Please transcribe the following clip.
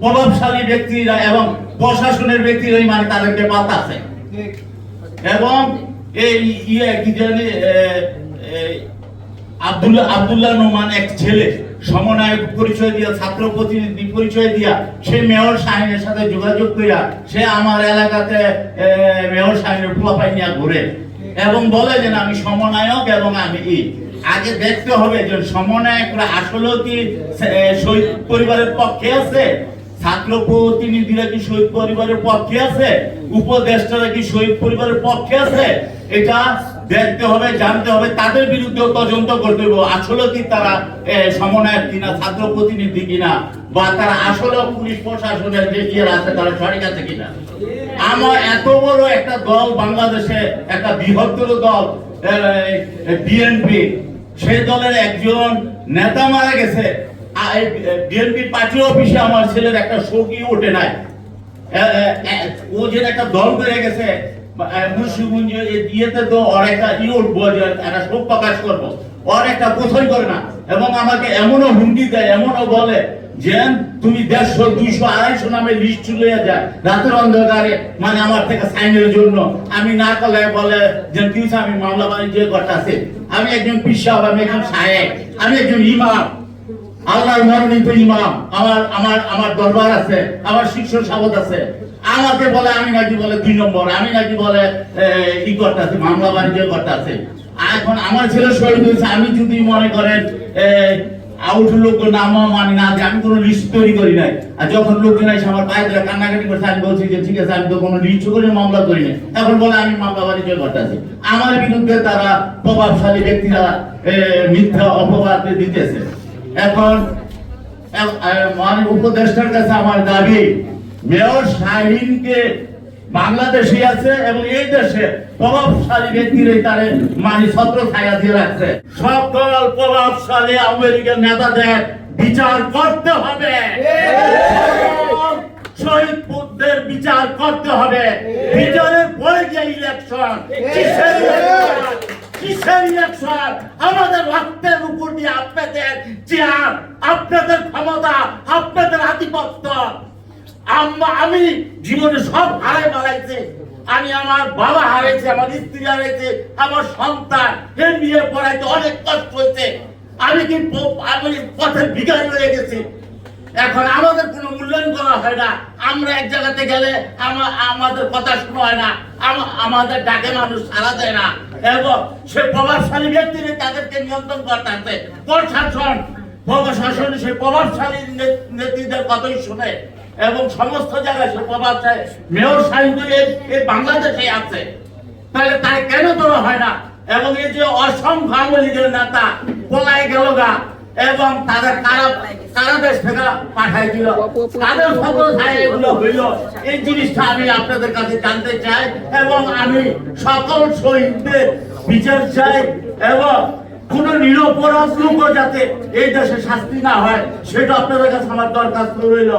প্রভাবশালী ব্যক্তিরা এবং প্রশাসনের ব্যক্তিরাই মানে তাদেরকে পাতাছে এবং এই ইয়ে কি জানি নোমান এক ছেলে, সমন্বয়ক পরিচয় দিয়া, ছাত্র প্রতিনিধি পরিচয় দিয়া, সে মেয়র সাথে যোগাযোগ করিয়া, সে আমার এলাকাতে মেয়র পোলাপাই নিয়ে ঘুরে। এবং বলে যে আমি সমন্বয়ক এবং আমি ই। আগে দেখতে হবে যে, সমন্বয়করা আসলেও কি শহীদ পরিবারের পক্ষে আছে? প্রতিনিধিরা কি শহীদ পরিবারের পক্ষে আছে? উপদেষ্টারা কি শহীদ পরিবারের পক্ষে আছে? এটা দেখতে হবে, জানতে হবে, তাদের বিরুদ্ধে তদন্ত করতে হবে আসলে কি তারা সমন্বয়ক কিনা ছাত্র প্রতিনিধি কিনা, বা তারা আসলে পুলিশ প্রশাসনের যে আছে, তারা সঠিক আছে কিনা? আমার এত বড় একটা দল বাংলাদেশে, একটা বৃহত্তর দল বিএনপি সেই দলের একজন নেতা মারা গেছে। পার্টি অফিসে আমার ছেলের একটা ওঠে নাই। ও যে একটা দল করে গেছে তো ওর একটা একটা শোক প্রকাশ করব। ওর একটা কোথায় করে না, এবং আমাকে এমনও হুমকি দেয়, এমনও বলে যে তুমি দেড়শো, দুইশো, আড়াইশো নামে লিস্ট চলে যায় রাতের অন্ধকারে মানে আমার থেকে সাইনের জন্য। আমি না করলে বলে যে আমি মামলা বাণিজ্য করতেছে আমি একজন পিসাব আমি একজন সাহেব আমি একজন ইমাম। আল্লাহর মনোনীত ইমাম আমার আমার আমার দরবার আছে, আমার শিষ্য সাবত আছে। আমাকে বলে আমি নাকি বলে দুই নম্বর, আমি নাকি বলে ই করতে আছে মামলা বাণিজ্য করতে আছে এখন আমার ছেলে শহীদ হয়েছে, আমি যদি মনে করেন আউট লোক নাম না, যে আমি কোনো লিস্ট তৈরি করি নাই। আর যখন লোকজন এসে আমার পায়ে ধরে কান্নাকাটি করছে, আমি বলছি যে, ঠিক আছে, আমি তো কোনো লিস্ট করে মামলা করি নাই। এখন বলে, আমি মামলা বাণিজ্য আমার বিরুদ্ধে তারা প্রভাবশালী ব্যক্তিরা মিথ্যা অপবাদ দিতেছে। এখন মানে উপদেষ্টার কাছে আমার দাবি, মেয়র শাহিনকে বাংলাদেশে আছে এবং এই দেশে প্রভাবশালী ব্যক্তিরাই তারে মানে ছত্র ছায়া দিয়ে রাখছে। সকল প্রভাবশালী আমেরিকার নেতাদের বিচার করতে হবে। শহীদ পুত্রের বিচার করতে হবে। বিচারের পরে যে ইলেকশন কিসের ইলেকশন আমাদের রক্তের উপর দিয়ে আপনাদের চেয়ার আপনাদের ক্ষমতা, আপনাদের আধিপত্য। আমি জীবনে সব হারাই বাড়াইছে আমি আমার বাবা হারাইছে, আমার স্ত্রী হারাইছে, আমার সন্তান। এর নিয়ে পড়াইতে অনেক কষ্ট হয়েছে। আমি কি আমি পথের ভিখারি হয়ে গেছি। এখন আমাদের কোনো মূল্যায়ন করা হয় না। আমরা এক জায়গাতে গেলে আমা- আমাদের কথা শোনা হয় না। আমাদের ডাকে মানুষ সারা দেয় না। এবং সে প্রভাবশালী ব্যক্তিরা তাদেরকে নিয়ন্ত্রণ করতে আছে প্রশাসন প্রশাসন সে প্রভাবশালী নে- নেত্রীদের কথাই শুনে। এবং সমস্ত জায়গায় সে প্রভাবশালী মেয়র সাহিত্য এই বাংলাদেশে আছে। তাহলে তার কেন তোলা হয় না? এবং এই যে অসংখ্য আওয়ামী নেতা, পলায় গেল গা। এবং তাদের কারা কারা দেশ থেকে পাঠাই দিল? তাদের সকল ঠায় এগুলো হইল। এই জিনিসটা আমি আপনাদের কাছে জানতে চাই এবং আমি সকল শহীদদের বিচার চাই এবং কোন নিরপরাধ লোক যাতে এই দেশে শাস্তি না হয়, সেটা আপনাদের কাছে আমার দরখাস্ত রইল।